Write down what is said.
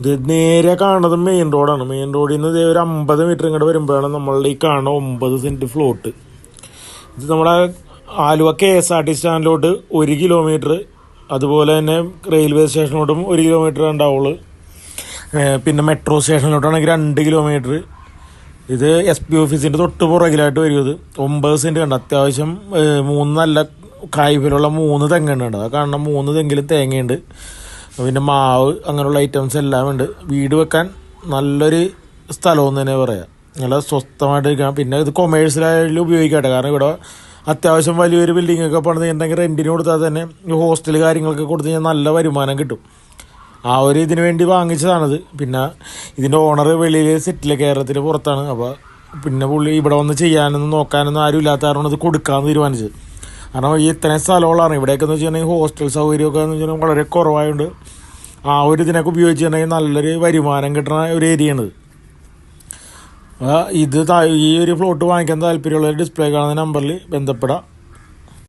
ഇത് നേരെ കാണുന്നത് മെയിൻ റോഡാണ് മെയിൻ റോഡിൽ നിന്ന് ഒരു അമ്പത് മീറ്റർ ഇങ്ങോട്ട് വരുമ്പോഴാണ് നമ്മളുടെ ഈ കാണുന്ന ഒമ്പത് സെന്റ് ഫ്ലോട്ട് ഇത് നമ്മുടെ Aluva K S R T സ്റ്റാൻഡിലോട്ട് ഒരു കിലോമീറ്റർ അതുപോലെ തന്നെ റെയിൽവേ സ്റ്റേഷനിലോട്ടും ഒരു കിലോമീറ്റർ ഉണ്ടാവുള്ളൂ. പിന്നെ മെട്രോ സ്റ്റേഷനിലോട്ടാണെങ്കിൽ രണ്ട് കിലോമീറ്റർ ഇത് എസ് പി ഓഫീസിന്റെ തൊട്ട് പുറകിലായിട്ട് വരും ഇത്. ഒമ്പത് സെന്റ് കണ്ട്. അത്യാവശ്യം മൂന്ന് നല്ല കായ്ഫലുള്ള മൂന്ന് തെങ്ങുണ്ട് അത് കാണണം മൂന്ന് തെങ്ങിൽ തേങ്ങയുണ്ട്. പിന്നെ മാവ് അങ്ങനെയുള്ള ഐറ്റംസ് എല്ലാം ഉണ്ട്. വീട് വെക്കാൻ നല്ലൊരു സ്ഥലമെന്ന് തന്നെ പറയാം. നല്ല സ്വസ്ഥമായിട്ട് ഇരിക്കാം പിന്നെ ഇത് കൊമേഴ്സ്യലായാലും ഉപയോഗിക്കട്ടെ. കാരണം ഇവിടെ അത്യാവശ്യം വലിയൊരു ബിൽഡിംഗ് ഒക്കെ എന്തെങ്കിലും റെന്റിന് കൊടുത്താൽ തന്നെ ഹോസ്റ്റൽ കാര്യങ്ങളൊക്കെ കൊടുത്തു കഴിഞ്ഞാൽ നല്ല വരുമാനം കിട്ടും. ആ ഒരു ഇതിന് വേണ്ടി വാങ്ങിച്ചതാണത്. പിന്നെ ഇതിന്റെ ഓണർ വെളിയിൽ സെറ്റിൽ കേരളത്തിന് പുറത്താണ്. അപ്പോൾ പിന്നെ പുള്ളി ഇവിടെ വന്ന് ചെയ്യാനൊന്നും നോക്കാനൊന്നും ആരും ഇല്ലാത്ത കാരണം ഇത് കൊടുക്കാമെന്ന് തീരുമാനിച്ചത്. കാരണം ഈ ഇത്രയും സ്ഥലമുള്ളതാണ്. ഇവിടെയൊക്കെ എന്ന് വെച്ചിട്ടുണ്ടെങ്കിൽ ഹോസ്റ്റൽ സൗകര്യമൊക്കെ എന്ന് വെച്ചിട്ടുണ്ടെങ്കിൽ വളരെ കുറവായതുകൊണ്ട് ആ ഒരു ഇതിനൊക്കെ ഉപയോഗിച്ചിട്ടുണ്ടെങ്കിൽ നല്ലൊരു വരുമാനം കിട്ടുന്ന ഒരു ഏരിയയാണിത് ഇത്. ഈ ഒരു ഫ്ലോട്ട് വാങ്ങിക്കാൻ താല്പര്യമുള്ള ഡിസ്പ്ലേ കാണുന്ന നമ്പറിൽ ബന്ധപ്പെടാം.